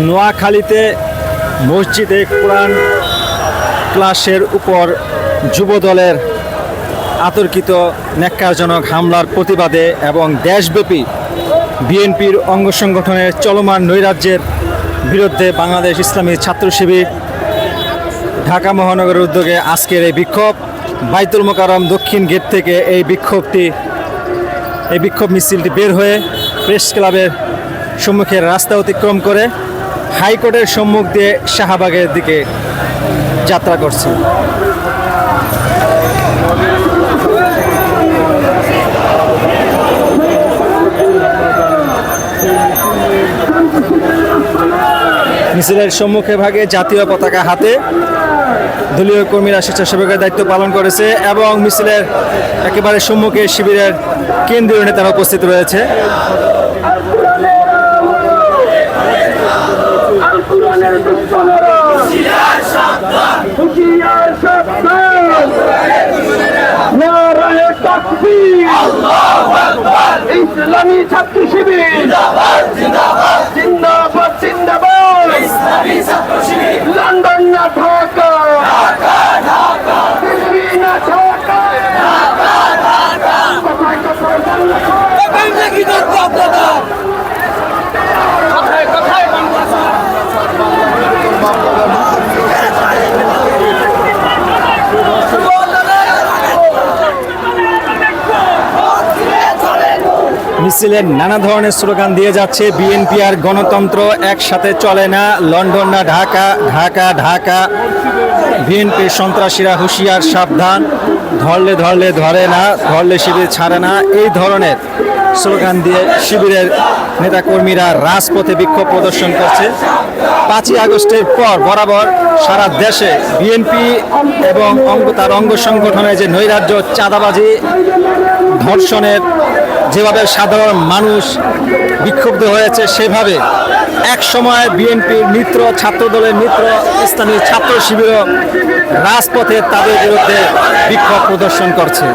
নোয়াখালীতে মসজিদে কোরআন ক্লাসের উপর যুবদলের আতর্কিত ন্যাক্কারজনক হামলার প্রতিবাদে এবং দেশব্যাপী বিএনপির অঙ্গ সংগঠনের চলমান নৈরাজ্যের বিরুদ্ধে বাংলাদেশ ইসলামী ছাত্র শিবির ঢাকা মহানগরের উদ্যোগে আজকের এই বিক্ষোভ। বাইতুল মোকারম দক্ষিণ গেট থেকে এই বিক্ষোভটি এই বিক্ষোভ মিছিলটি বের হয়ে প্রেস ক্লাবের সম্মুখের রাস্তা অতিক্রম করে হাইকোর্টের সম্মুখ দিয়ে শাহবাগের দিকে যাত্রা করছে। মিছিলের সম্মুখে ভাগে জাতীয় পতাকা হাতে দলীয় কর্মীরা স্বেচ্ছাসেবকের দায়িত্ব পালন করেছে এবং মিছিলের একেবারে সম্মুখে শিবিরের কেন্দ্রীয় নেতারা উপস্থিত রয়েছে। আল কোরআনের দুশ্মনেরা হুঁশিয়ার সাবধান নারায়ে তাকবীর ইসলামী ছাত্র শিবির। জিন্দাবাদ জিন্দাবাদ। লন্ডন না মিছিলের নানা ধরনের স্লোগান দিয়ে যাচ্ছে বিএনপি আর গণতন্ত্র, একসাথে চলে না, লন্ডন না, ঢাকা ঢাকা ঢাকা। বিএনপির সন্ত্রাসীরা হুঁশিয়ার, সাবধান। ধরলে ধরলে ধরে না, ধরলে শিবির ছাড়ে না। এই ধরনের স্লোগান দিয়ে শিবিরের নেতাকর্মীরা রাজপথে বিক্ষোভ প্রদর্শন করছে। পাঁচই আগস্টের পর বরাবর সারা দেশে বিএনপি এবং অঙ্গ, তার অঙ্গ সংগঠনের যে নৈরাজ্য, চাঁদাবাজি, ধর্ষণের যেভাবে সাধারণ মানুষ বিক্ষুব্ধ হয়েছে, সেভাবে এক সময় বিএনপির মিত্র ছাত্রদলের মিত্র স্থানীয় ছাত্র শিবিরও রাজপথে তাদের বিরুদ্ধে বিক্ষোভ প্রদর্শন করছে।